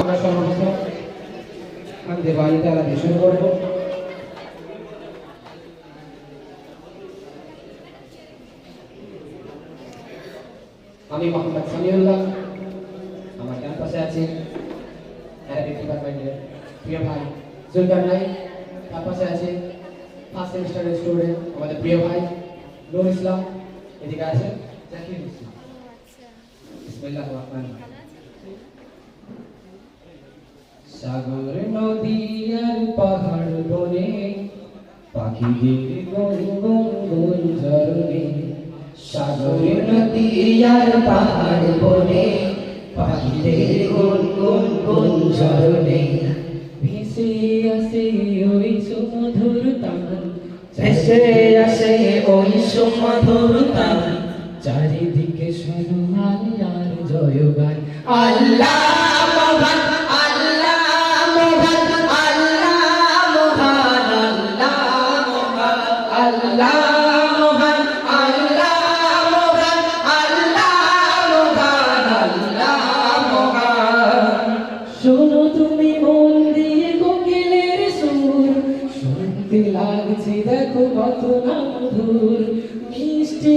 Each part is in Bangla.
আমরা সর্বপ্রথম আমাদের আমি মোহাম্মদ সামিউল্লাহ। আমার ক্যাম্পাসে আছে। ডিপার্টমেন্টের প্রিয় ভাই জুলকার নাইক ক্যাম্পাসে আছে। ফার্স্ট সেমিস্টারের স্টুডেন্ট আমাদের প্রিয় ভাই নুর ইসলাম। এদিকে আছে জাকির ইসলাম। বিসমিল্লাহির রহমানির সাগর নদী আর পাহাড় বনে সাগর নদী আর পাহাড় বনে ভেসে আসে ওই সুমধুর তান ভেসে আসে ওই সুমধুর তান চারিদিকে জয়গান। আল্লাহ মহান আল্লাহ মহান আল্লাহ মহান আল্লাহ মহান, আল্লাহ শোনো তুমি মন দিয়ে কোকিলের সুর, শুনতে লাগছে দেখো কত না মধুর মিষ্টি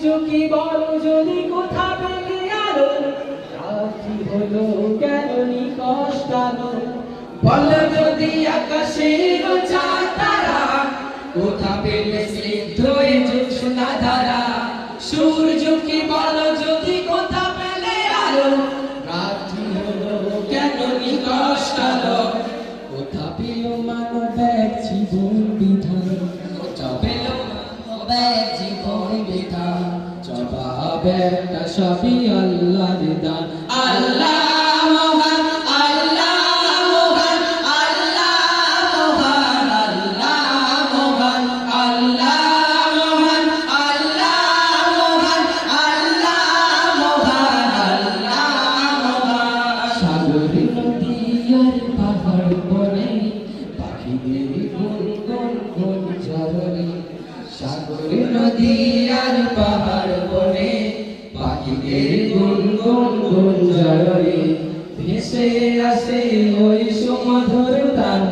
সূর্য কি বলো যদি কোথা পেলে আলো, রাত্রি হলো কেন নিকষ্টালো বলো যদি আকাশের তারা, কোথা পেলে স্নিগ্ধ এ জোৎস্না ধারা? সূর্য কি বলো যদি কোথা পেলে আলো, রাত্রি হলো কেন নিকষ্টালো কোথা পেল মানব এক জীবন বিধান? কোথা পেল এক জীবন বিধান জবাব একটা সবই আল্লাহর দান। আল্লাহ সাগর নদী আর পাহাড় বনে পাখিদের গুন গুন গুন ভেসে আসে ওই সুমধুর তান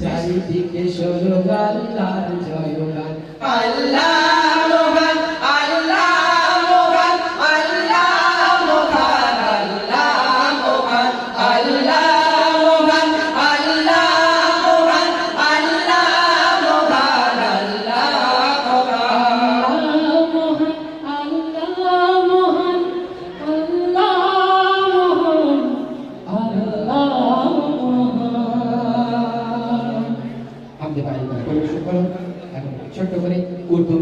চারিদিকে শোনো গাল্লার জয়গান। আল্লাহ আনতে পারি না পরিবেশন করুন এখন ছোট্ট করে উর্দু